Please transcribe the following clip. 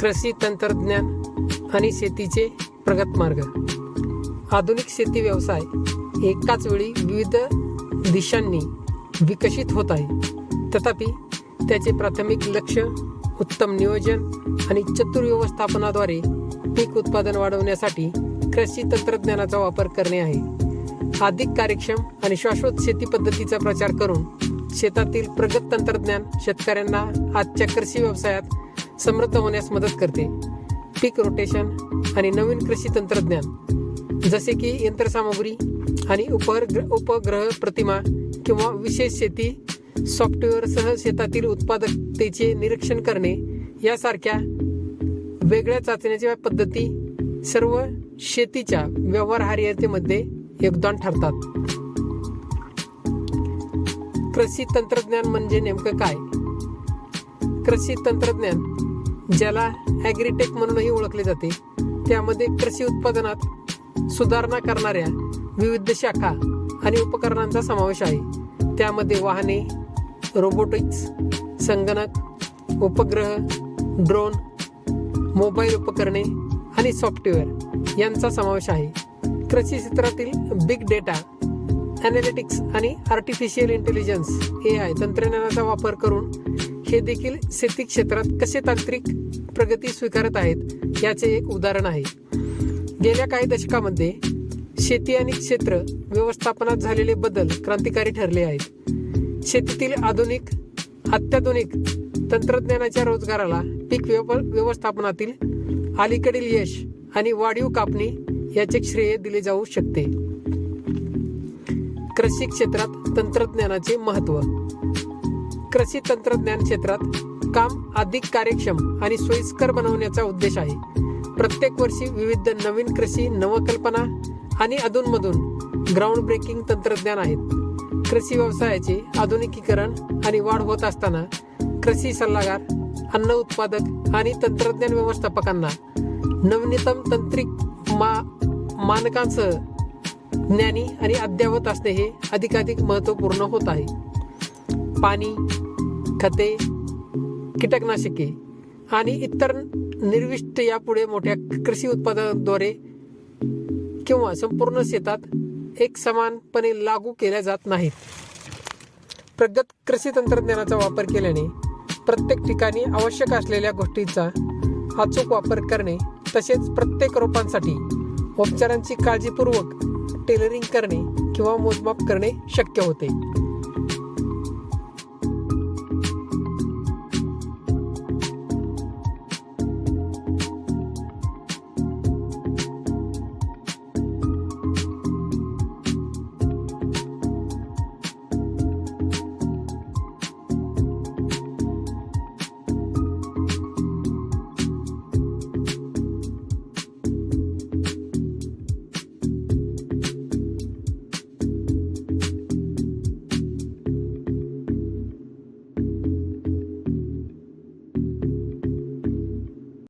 कृषी तंत्रज्ञान आणि शेतीचे प्रगत मार्ग. आधुनिक शेती व्यवसाय एकाच वेळी विविध दिशांनी विकसित होत आहे. तथापि त्याचे प्राथमिक लक्ष उत्तम नियोजन आणि चतुर व्यवस्थापनाद्वारे पीक उत्पादन वाढवण्यासाठी कृषी तंत्रज्ञानाचा वापर करणे आहे. अधिक कार्यक्षम आणि शाश्वत शेती पद्धतीचा प्रचार करून शेतातील प्रगत तंत्रज्ञान शेतकऱ्यांना आजच्या कृषी व्यवसायात समृद्ध होण्यास मदत करते. पीक रोटेशन आणि नवीन कृषी तंत्रज्ञान. जसे की यंत्रसामुग्री आणि उपग्र उपग्रह प्रतिमा किंवा विशेष शेती सॉफ्टवेअरसह शेतातील उत्पादकतेचे निरीक्षण करणे यासारख्या वेगळ्या चाचण्याच्या पद्धती सर्व शेतीच्या व्यवहार्यतेमध्ये योगदान ठरतात. कृषी तंत्रज्ञान म्हणजे नेमकं काय? कृषी तंत्रज्ञान ज्याला ॲग्रीटेक म्हणूनही ओळखले जाते त्यामध्ये कृषी उत्पादनात सुधारणा करणाऱ्या विविध शाखा आणि उपकरणांचा समावेश आहे. त्यामध्ये वाहने रोबोटिक्स संगणक उपग्रह ड्रोन मोबाईल उपकरणे आणि सॉफ्टवेअर यांचा समावेश आहे. कृषी क्षेत्रातील बिग डेटा ॲनालिटिक्स आणि आर्टिफिशियल इंटेलिजन्स ए आय तंत्रज्ञानाचा वापर करून हे देखील शेती क्षेत्रात कसे तांत्रिक प्रगती स्वीकारत आहेत याचे एक उदाहरण आहे. गेल्या काही दशकामध्ये शेती आणि क्षेत्र व्यवस्थापनात झालेले बदल क्रांतिकारी ठरले आहेत. शेतीतील आधुनिक अत्याधुनिक तंत्रज्ञानाच्या रोजगाराला पीक व्यव व्यवस्थापनातील अलीकडील यश आणि वाढीव कापणी याचे श्रेय दिले जाऊ शकते. कृषी क्षेत्रात तंत्रज्ञानाचे महत्त्व कृषी तंत्रज्ञान क्षेत्रात काम अधिक कार्यक्षम आणि सोयीस्कर बनवण्याचा उद्देश आहे. प्रत्येक वर्षी विविध नवीन कृषी नवकल्पना आणि अधूनमधून ग्राउंड ब्रेकिंग तंत्रज्ञान आहेत. कृषी व्यवसायाचे आधुनिकीकरण आणि वाढ होत असताना कृषी सल्लागार अन्न उत्पादक आणि तंत्रज्ञान व्यवस्थापकांना नवीनतम तांत्रिक मा मानकांसह ज्ञानी आणि अद्ययावत असणे हे अधिकाधिक महत्त्वपूर्ण होत आहे. पाणी खते कीटकनाशके आणि इतर निर्विष्ट यापुढे मोठ्या कृषी उत्पादनाद्वारे किंवा संपूर्ण शेतात एक समानपणे लागू केल्या जात नाहीत. प्रगत कृषी तंत्रज्ञानाचा वापर केल्याने प्रत्येक ठिकाणी आवश्यक असलेल्या गोष्टींचा अचूक वापर करणे तसेच प्रत्येक रोपांसाठी उपचारांची काळजीपूर्वक टेलरिंग करणे किंवा मोजमाप करणे शक्य होते.